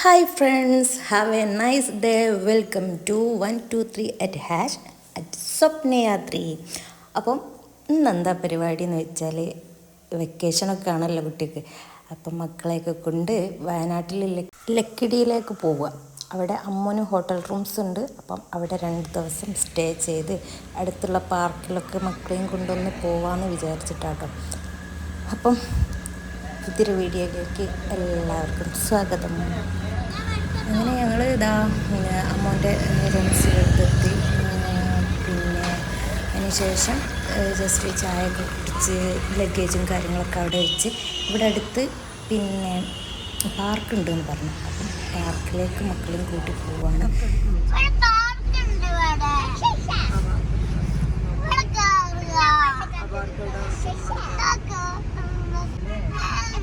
Hi friends have a nice day welcome to one two three at hash at Swapnayathri അപ്പം ഇന്ന് എന്താ പരിപാടി എന്ന് വെച്ചാൽ വെക്കേഷനൊക്കെ ആണല്ലോ കുട്ടിക്ക്. അപ്പം മക്കളെയൊക്കെ കൊണ്ട് വയനാട്ടിൽ ലക്കിടിയിലേക്ക് പോവുക. അവിടെ അമ്മൂന് ഹോട്ടൽ റൂംസ് ഉണ്ട്. അപ്പം അവിടെ രണ്ട് ദിവസം സ്റ്റേ ചെയ്ത് അടുത്തുള്ള പാർക്കിലൊക്കെ മക്കളെയും കൊണ്ടൊന്ന് പോവാമെന്ന് വിചാരിച്ചിട്ടാട്ടോ. അപ്പം പുതിയൊരു വീഡിയോയിലേക്ക് എല്ലാവർക്കും സ്വാഗതം. അങ്ങനെ ഞങ്ങൾ ഇതാ പിന്നെ അമ്മോന്റെ റൂംസിലെടുത്തെത്തി പിന്നെ അതിനുശേഷം ജസ്റ്റ് ചായ കുടിച്ച് ലഗേജും കാര്യങ്ങളൊക്കെ അവിടെ വെച്ച് ഇവിടെ അടുത്ത് പിന്നെ പാർക്കുണ്ട് എന്ന് പറഞ്ഞു. അപ്പം പാർക്കിലേക്ക് മക്കളും കൂട്ടി പോവാണ്. പാർക്കുണ്ട് ഇവിടെ. ഇവിടെ കേറുക. ഇതാക്ക്.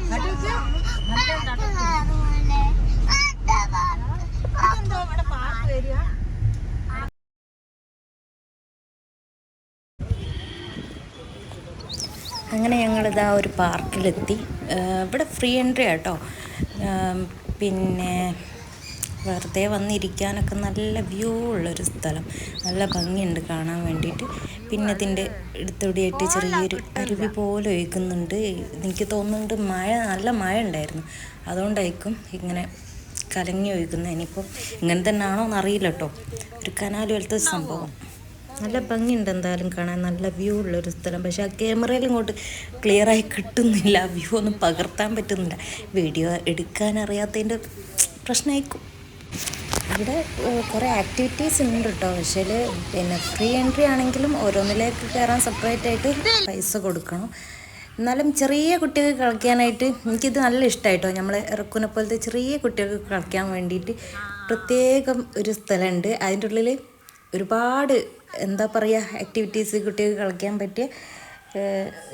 പാർക്ക് കേറുമല്ലേ? ആട്ടെ പാർക്ക്. അങ്ങനെ ഞങ്ങളിതാ ഒരു പാർക്കിലെത്തി. ഇവിടെ ഫ്രീ എൻട്രി ആട്ടോ. പിന്നെ വെറുതെ വന്നിരിക്കാനൊക്കെ നല്ല വ്യൂ ഉള്ളൊരു സ്ഥലം. നല്ല ഭംഗിയുണ്ട് കാണാൻ വേണ്ടിയിട്ട്. പിന്നെ ഇതിന്റെ അടുത്തൂടെയായിട്ട് ചെറിയൊരു അരുവി പോലെ ഒഴിക്കുന്നുണ്ട്. എനിക്ക് തോന്നുന്നുണ്ട് മഴ നല്ല മഴ ഉണ്ടായിരുന്നു. അതുകൊണ്ടായിരിക്കും ഇങ്ങനെ കലങ്ങി ഒഴിക്കുന്നത് ഇനിയിപ്പോൾ ഇങ്ങനെ തന്നെ ആണോ എന്നറിയില്ല കേട്ടോ ഒരു കനാൽ പോലത്തെ സംഭവം. നല്ല ഭംഗിയുണ്ട് എന്തായാലും കാണാൻ. നല്ല വ്യൂ ഉള്ളൊരു സ്ഥലം. പക്ഷെ ആ ക്യാമറയിൽ ഇങ്ങോട്ട് ക്ലിയറായി കിട്ടുന്നില്ല. വ്യൂ ഒന്നും പകർത്താൻ പറ്റുന്നില്ല. വീഡിയോ എടുക്കാൻ അറിയാത്തതിന്റെ പ്രശ്നമായിരിക്കും ഇവിടെ കുറേ ആക്ടിവിറ്റീസ് ഉണ്ട് കേട്ടോ പക്ഷേ പിന്നെ ഫ്രീ എൻട്രി ആണെങ്കിലും ഓരോന്നിലേക്ക് കയറാൻ സെപ്പറേറ്റ് ആയിട്ട് പൈസ കൊടുക്കണം. എന്നാലും ചെറിയ കുട്ടികൾക്ക് കളിക്കാനായിട്ട് എനിക്കിത് നല്ല ഇഷ്ടമായിട്ടോ നമ്മൾ ഇറക്കുന്ന പോലത്തെ ചെറിയ കുട്ടികൾക്ക് കളിക്കാൻ വേണ്ടിയിട്ട് പ്രത്യേകം ഒരു സ്ഥലമുണ്ട്. അതിന്റെ ഉള്ളിൽ ഒരുപാട് എന്താ പറയുക ആക്ടിവിറ്റീസ് കുട്ടികൾക്ക് കളിക്കാൻ പറ്റിയ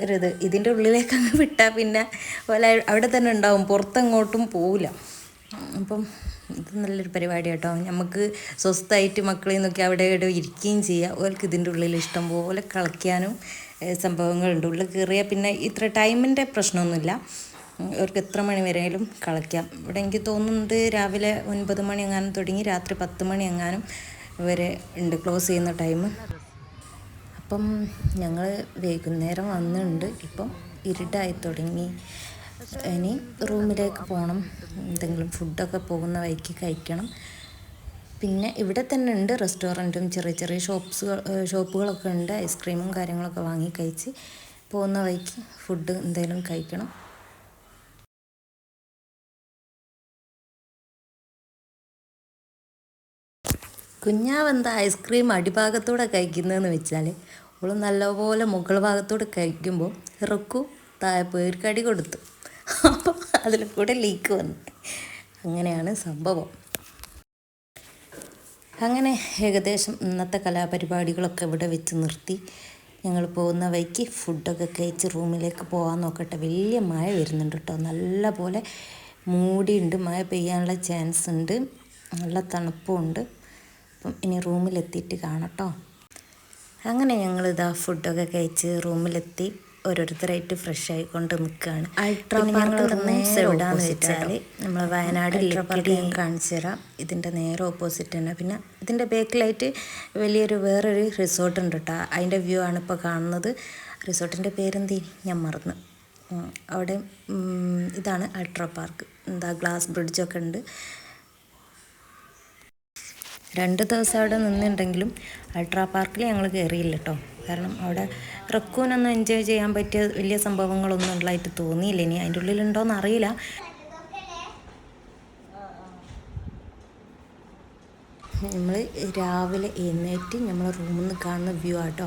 ഒരിത്. ഇതിന്റെ ഉള്ളിലേക്ക് അങ്ങ് വിട്ടാൽ പിന്നെ പോലെ അവിടെ തന്നെ ഉണ്ടാവും. പുറത്തെങ്ങോട്ടും പോവില്ല. അപ്പം ഇത് നല്ലൊരു പരിപാടി കേട്ടോ നമുക്ക് സ്വസ്ഥമായിട്ട് മക്കളിൽ നിന്നൊക്കെ അവിടെ ഇവിടെ ഇരിക്കുകയും ചെയ്യാം. ഓർക്ക് ഇതിന്റെ ഉള്ളിൽ ഇഷ്ടം പോലെ കളിക്കാനും സംഭവങ്ങളുണ്ട്. ഉള്ളിൽ കയറിയാൽ പിന്നെ ഇത്ര ടൈമിന്റെ പ്രശ്നമൊന്നുമില്ല. അവർക്ക് എത്ര മണി വരെയും കളിക്കാം. ഇവിടെ എനിക്ക് തോന്നുന്നത് രാവിലെ ഒൻപത് മണി എങ്ങാനും തുടങ്ങി രാത്രി പത്ത് മണി എങ്ങാനും വരെ ഉണ്ട് ക്ലോസ് ചെയ്യുന്ന ടൈം അപ്പം ഞങ്ങൾ വൈകുന്നേരം വന്നിട്ടുണ്ട് ഇപ്പം ഇരുട്ടായി തുടങ്ങി. ഇനി റൂമിലേക്ക് പോകണം എന്തെങ്കിലും ഫുഡൊക്കെ പോകുന്ന വഴിക്ക് കഴിക്കണം. പിന്നെ ഇവിടെ തന്നെ ഉണ്ട് റെസ്റ്റോറന്റും ചെറിയ ചെറിയ ഷോപ്സ് ഷോപ്പുകളൊക്കെ ഉണ്ട്. ഐസ്ക്രീമും കാര്യങ്ങളൊക്കെ വാങ്ങി കഴിച്ച് പോകുന്ന വഴിക്ക് ഫുഡ് എന്തെങ്കിലും കഴിക്കണം. കുഞ്ഞാവെന്താ ഐസ്ക്രീം അടിഭാഗത്തൂടെ കഴിക്കുന്നതെന്ന് വെച്ചാൽ അവൾ നല്ലപോലെ മുകൾ ഭാഗത്തൂടെ കഴിക്കുമ്പോൾ ഇറക്കു താഴെ കടി കൊടുത്തു. അപ്പോൾ അതിൽ കൂടെ ലീക്ക് വന്നു. അങ്ങനെയാണ് സംഭവം. അങ്ങനെ ഏകദേശം ഇന്നത്തെ കലാപരിപാടികളൊക്കെ ഇവിടെ വെച്ച് നിർത്തി. ഞങ്ങൾ പോകുന്ന വഴിക്ക് ഫുഡൊക്കെ കഴിച്ച് റൂമിലേക്ക് പോകാൻ നോക്കട്ടെ. വലിയ മഴ വരുന്നുണ്ട് കേട്ടോ. നല്ല പോലെ മൂടിയുണ്ട്. മഴ പെയ്യാനുള്ള ചാൻസ് ഉണ്ട്. നല്ല തണുപ്പും അപ്പം ഇനി റൂമിലെത്തിയിട്ട് കാണട്ടോ അങ്ങനെ ഞങ്ങൾ ഇതാ ഫുഡൊക്കെ കഴിച്ച് റൂമിലെത്തി. ഓരോരുത്തരായിട്ട് ഫ്രഷ് ആയിക്കൊണ്ട് നിൽക്കുകയാണ് പിന്നെ പാർക്ക് റൂംസ് എവിടെയാന്ന് വെച്ചാൽ നമ്മൾ വയനാട് അൾട്രാപാർക്ക് ഞാൻ കാണിച്ചു തരാം. ഇതിന്റെ നേരെ ഓപ്പോസിറ്റ് തന്നെ. പിന്നെ ഇതിന്റെ ബാക്കിലായിട്ട് വലിയൊരു വേറൊരു റിസോർട്ട് ഉണ്ട് കേട്ടോ അതിന്റെ വ്യൂ ആണ് ഇപ്പോൾ കാണുന്നത്. റിസോർട്ടിന്റെ പേരെന്തീ? ഞാൻ മറന്നു. അവിടെ ഇതാണ് അൾട്രാ പാർക്ക് എന്താ ഗ്ലാസ് ബ്രിഡ്ജൊക്കെ ഉണ്ട്. രണ്ട് ദിവസം അവിടെ നിന്നിട്ടുണ്ടെങ്കിലും അൾട്രാ പാർക്കിൽ ഞങ്ങൾ കയറിയില്ല കേട്ടോ കാരണം അവിടെ റക്കൂനൊന്നും എൻജോയ് ചെയ്യാൻ പറ്റിയ വലിയ സംഭവങ്ങളൊന്നും ഉള്ളതായിട്ട് തോന്നിയില്ല. ഇനി അതിന്റെ ഉള്ളിലുണ്ടോയെന്ന് അറിയില്ല. നമ്മൾ രാവിലെ എഴുന്നേറ്റ് നമ്മൾ റൂമിൽ നിന്ന് കാണുന്ന വ്യൂ ആട്ടോ.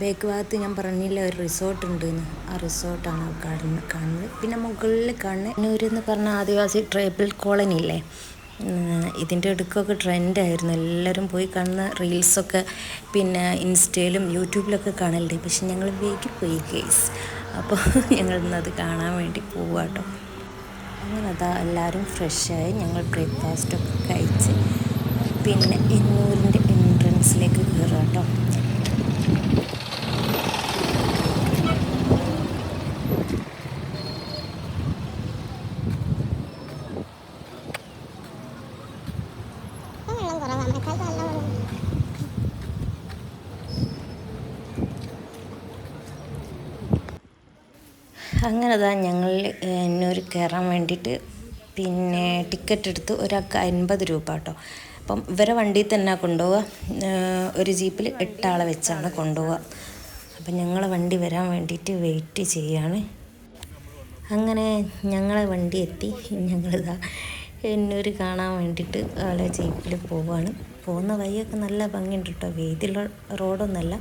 ബേക്ക് ഭാഗത്ത് ഞാൻ പറഞ്ഞില്ല ഒരു റിസോർട്ട് ഉണ്ടെന്ന്. ആ റിസോർട്ടാണ് കാണുന്നത്. പിന്നെ മുകളിൽ കാണുന്ന എന്ന് പറഞ്ഞ ആദിവാസി ട്രൈബൽ കോളനി ഇല്ലേ? ഇതിന്റെ അടുക്കൊക്കെ ട്രെൻഡായിരുന്നു. എല്ലാവരും പോയി കാണുന്ന റീൽസൊക്കെ പിന്നെ ഇൻസ്റ്റയിലും യൂട്യൂബിലൊക്കെ കാണലുണ്ട്. പക്ഷെ ഞങ്ങൾ പോയി കേസ് അപ്പോൾ ഞങ്ങൾ ഇന്നത് കാണാൻ വേണ്ടി പോവാട്ടോ. അങ്ങനെ അതാ എല്ലാവരും ഫ്രഷായി ഞങ്ങൾ ബ്രേക്ക്ഫാസ്റ്റൊക്കെ കഴിച്ച് പിന്നെ എന്നൂരിന്റെ എൻട്രൻസിലേക്ക് കയറാം കേട്ടോ അങ്ങനെ അതാ ഞങ്ങൾ എന്നൂർ കയറാൻ വേണ്ടിയിട്ട് പിന്നെ ടിക്കറ്റ് എടുത്ത് ഒരാൾക്ക് അൻപത് രൂപ കേട്ടോ. അപ്പം ഇവരെ വണ്ടിയിൽ തന്നെ കൊണ്ടുപോവുക. ഒരു ജീപ്പിൽ എട്ടാളെ വെച്ചാണ് കൊണ്ടുപോവുക. അപ്പം ഞങ്ങളെ വണ്ടി വരാൻ വേണ്ടിയിട്ട് വെയിറ്റ് ചെയ്യാണ്. അങ്ങനെ ഞങ്ങളെ വണ്ടി എത്തി. ഞങ്ങളിതാ എന്നൂർ കാണാൻ വേണ്ടിയിട്ട് ആളെ ജീപ്പിൽ പോവാണ്. പോകുന്ന വഴിയൊക്കെ നല്ല ഭംഗിയുണ്ട് കേട്ടോ വീതിയുള്ള റോഡൊന്നുമല്ല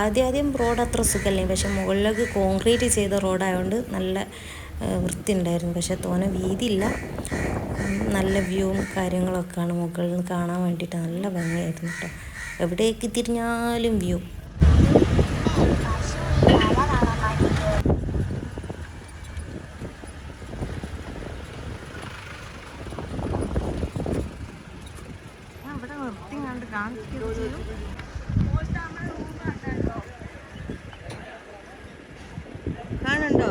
ആദ്യം ആദ്യം റോഡ് അത്ര സുഖമല്ലേ. പക്ഷെ മുകളിലേക്ക് കോൺക്രീറ്റ് ചെയ്ത റോഡായതുകൊണ്ട് നല്ല വൃത്തി ഉണ്ടായിരുന്നു പക്ഷെ തോനെ വീതിയില്ല. നല്ല വ്യൂവും കാര്യങ്ങളൊക്കെയാണ് മുകളിൽ നിന്ന് കാണാൻ വേണ്ടിയിട്ട് നല്ല ഭംഗിയായിരുന്നു കേട്ടോ എവിടേക്ക് തിരിഞ്ഞാലും വ്യൂ. നിർത്തി കണ്ട് കാണിക്കുകയും ചെയ്യും. കാണുണ്ടോ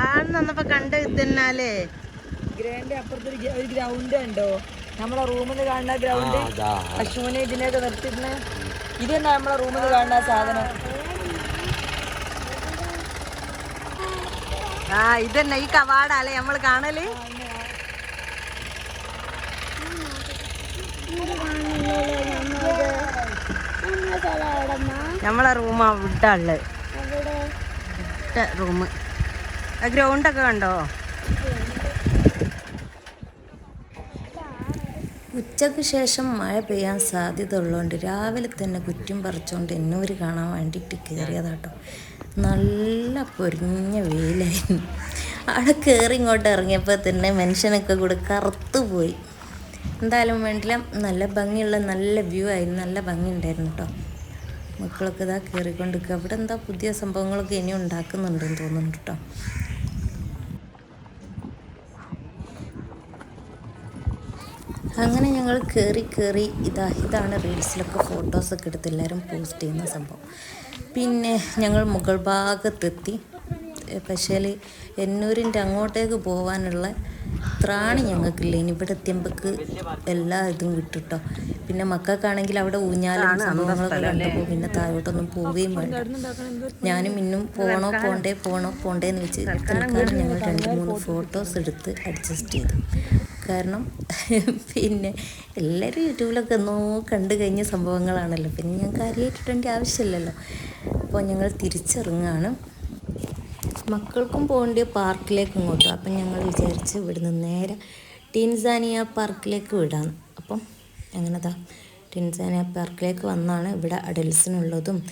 ആന്ന് വന്നപ്പോ കണ്ട ഇതന്നാലേ. ഗ്രേന്റെ അപ്പുറത്ത് ഒരു ഗ്ര- ഒരു ഗ്രൗണ്ട് ഉണ്ടോ നമ്മളെ റൂമിൽ കാണുന്ന ഗ്രൗണ്ട് പശുവിനെ ഇതിനെയൊക്കെ നിർത്തിയിരുന്ന ഇത് തന്നെ നമ്മളെ റൂമിൽ കാണുന്ന സാധനം. ആ ഇതന്നെ ഈ കവാടല്ലേ നമ്മൾ കാണൽ? നമ്മളെ റൂമാ വിട്ടുള്ളത് റൂം ഗ്രൗണ്ടൊക്കെ കണ്ടോ? ഉച്ചയ്ക്ക് ശേഷം മഴ പെയ്യാൻ സാധ്യത ഉള്ളതുകൊണ്ട് രാവിലെ തന്നെ കുറ്റും പറിച്ചുകൊണ്ട് എന്നൂര് കാണാൻ വേണ്ടിയിട്ട് കയറിയതാട്ടോ നല്ല പൊരിഞ്ഞ വെയിലായിരുന്നു. അവിടെ കയറി ഇങ്ങോട്ട് ഇറങ്ങിയപ്പോൾ തന്നെ മനുഷ്യനൊക്കെ കൂടെ കറുത്തു പോയി. എന്തായാലും വേണ്ടില്ല. നല്ല ഭംഗിയുള്ള നല്ല വ്യൂ ആയിരുന്നു. നല്ല ഭംഗി ഉണ്ടായിരുന്നു കേട്ടോ മക്കളൊക്കെ ഇതാ കയറിക്കൊണ്ട് നിൽക്കുക അവിടെ എന്താ പുതിയ സംഭവങ്ങളൊക്കെ ഇനി ഉണ്ടാക്കുന്നുണ്ടെന്ന് തോന്നുന്നുണ്ട് കേട്ടോ അങ്ങനെ ഞങ്ങൾ കയറി കയറി ഇതാ ഇതാണ് റീൽസിലൊക്കെ ഫോട്ടോസൊക്കെ എടുത്ത് എല്ലാവരും പോസ്റ്റ് ചെയ്യുന്ന സംഭവം. പിന്നെ ഞങ്ങൾ മുകൾ ഭാഗത്തെത്തി. പക്ഷേ എന്നൂരിന്റെ അങ്ങോട്ടേക്ക് പോകാനുള്ള ത്രാണി ഞങ്ങൾക്കില്ല? ഇനി ഇവിടെ എത്തിയമ്പക്ക് എല്ലാ ഇതും കിട്ടുട്ടോ പിന്നെ മക്കൾക്കാണെങ്കിൽ അവിടെ ഊഞ്ഞാലും സംഭവങ്ങളൊക്കെ കണ്ടപ്പോൾ പിന്നെ താഴോട്ടൊന്നും പോവുകയും വേണ്ട. ഞാനും ഇന്നും പോണോ പോണ്ടേ പോണോ പോണ്ടേന്ന് വെച്ച് തൽക്കാലം ഞങ്ങൾ രണ്ട് മൂന്ന് ഫോട്ടോസ് എടുത്ത് അഡ്ജസ്റ്റ് ചെയ്തു. കാരണം പിന്നെ എല്ലാവരും യൂട്യൂബിലൊക്കെ എന്നോ കണ്ടു കഴിഞ്ഞ സംഭവങ്ങളാണല്ലോ. പിന്നെ ഞങ്ങൾക്ക് അറിയിട്ടിട്ടേണ്ട ആവശ്യമില്ലല്ലോ. അപ്പോൾ ഞങ്ങൾ തിരിച്ചിറങ്ങുകയാണ് മക്കൾക്കും പോകേണ്ട പാർക്കിലേക്ക് ഇങ്ങോട്ടും. അപ്പം ഞങ്ങൾ വിചാരിച്ച് ഇവിടുന്ന് നേരെ ടിൻസാനിയ പാർക്കിലേക്ക് വിടാന്ന് അപ്പം അങ്ങനെതാ ടിൻസാനിയ പാർക്കിലേക്ക് വന്നാണ് ഇവിടെ അഡൽസിനുള്ളതും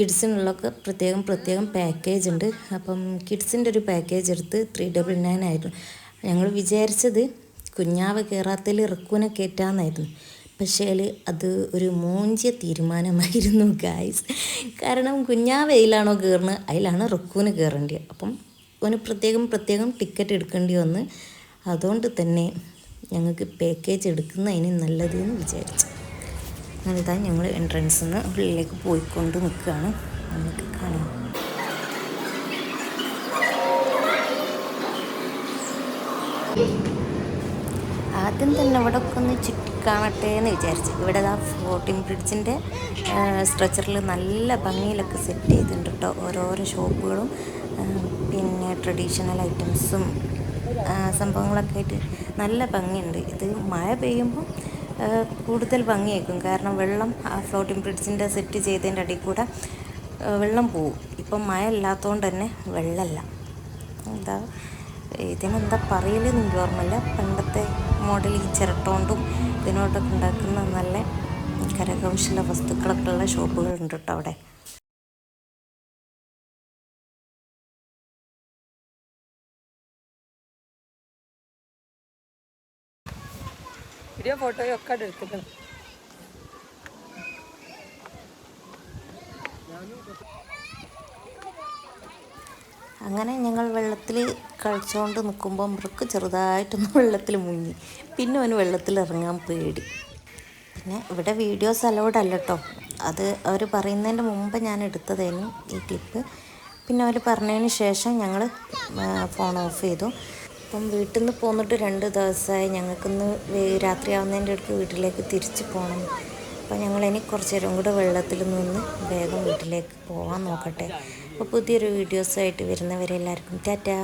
കിഡ്സിനുള്ളതൊക്കെ പ്രത്യേകം പ്രത്യേകം പാക്കേജ് ഉണ്ട്. അപ്പം കിഡ്സിന്റെ ഒരു പാക്കേജ് എടുത്ത് ത്രീ ഡബിൾ നയൻ ആയിരുന്നു. ഞങ്ങൾ വിചാരിച്ചത് കുഞ്ഞാവ് കയറാത്തതിൽ ഇറക്കൂനെ കയറ്റാമെന്നായിരുന്നു പക്ഷേ അത് ഒരു മൂഞ്ചിയ തീരുമാനമായിരുന്നു ഗായ്സ് കാരണം കുഞ്ഞാവയിലാണോ കയറുന്നത് അതിലാണ് റക്കൂന് കയറേണ്ടത് അപ്പം അവന് പ്രത്യേകം പ്രത്യേകം ടിക്കറ്റ് എടുക്കേണ്ടി വന്ന് അതുകൊണ്ട് തന്നെ ഞങ്ങൾക്ക് പാക്കേജ് എടുക്കുന്നതിന് നല്ലത് എന്ന് വിചാരിച്ചു. അങ്ങനെതാ ഞങ്ങൾ എൻട്രൻസിൽ നിന്ന് ഉള്ളിലേക്ക് പോയിക്കൊണ്ട് നിൽക്കുകയാണ് നമുക്ക് കാണാം. ആദ്യം തന്നെ ഇവിടെ ഒക്കെ ഒന്ന് ചുറ്റിക്കാണട്ടെ എന്ന് വിചാരിച്ചു. ഇവിടെ ആ ഫ്ലോട്ടിംഗ് ബ്രിഡ്ജിന്റെ സ്ട്രക്ചറിൽ നല്ല ഭംഗിയിലൊക്കെ സെറ്റ് ചെയ്തിട്ടുണ്ട് കേട്ടോ ഓരോരോ ഷോപ്പുകളും. പിന്നെ ട്രഡീഷണൽ ഐറ്റംസും സംഭവങ്ങളൊക്കെ ആയിട്ട് നല്ല ഭംഗിയുണ്ട്. ഇത് മഴ പെയ്യുമ്പോൾ കൂടുതൽ ഭംഗിയായിരിക്കും. കാരണം വെള്ളം ആ ഫ്ലോട്ടിംഗ് ബ്രിഡ്ജിന്റെ സെറ്റ് ചെയ്തതിന്റെ അടിയിൽ കൂടെ വെള്ളം പോവും. ഇപ്പം മഴ ഇല്ലാത്തതുകൊണ്ട് തന്നെ വെള്ളമല്ല എന്താ ഇതിനെന്താ പറയലെന്ന് എനിക്ക് ഓർമ്മയില്ല. പണ്ടത്തെ മോഡൽ ഈ ചിരട്ടോണ്ടും ഇതിനോട്ടൊക്കെ ഉണ്ടാക്കുന്ന നല്ല കരകൗശല വസ്തുക്കളൊക്കെ ഉള്ള ഷോപ്പുകളുണ്ട് കേട്ടോ അവിടെ. വീഡിയോ ഫോട്ടോയും ഒക്കെ എടുത്തിട്ടുണ്ട്. അങ്ങനെ ഞങ്ങൾ വെള്ളത്തിൽ കളിച്ചുകൊണ്ട് നിൽക്കുമ്പോൾ മൃക്ക് ചെറുതായിട്ടൊന്ന് വെള്ളത്തിൽ മുങ്ങി. പിന്നെ അവന് വെള്ളത്തിൽ ഇറങ്ങാൻ പേടി. പിന്നെ ഇവിടെ വീഡിയോസ് അലൗഡ് കേട്ടോ അത് അവർ പറയുന്നതിന്റെ മുമ്പ് ഞാൻ എടുത്തതായിരുന്നു ഈ ക്ലിപ്പ് പിന്നെ അവർ പറഞ്ഞതിന് ശേഷം ഞങ്ങൾ ഫോൺ ഓഫ് ചെയ്തു. അപ്പം വീട്ടിൽ നിന്ന് പോന്നിട്ട് രണ്ട് ദിവസമായി ഞങ്ങൾക്കിന്ന് രാത്രി രാത്രിയാവുന്നതിന്റെ അടുത്ത് വീട്ടിലേക്ക് തിരിച്ച് പോകണം അപ്പോൾ ഞങ്ങൾ ഇനി കുറച്ച് നേരം കൂടെ വെള്ളത്തിൽ നിന്ന് വേഗം വീട്ടിലേക്ക് പോകാൻ നോക്കട്ടെ. അപ്പോൾ പുതിയൊരു വീഡിയോസായിട്ട് വരുന്നവരെല്ലാവർക്കും ടാറ്റാ.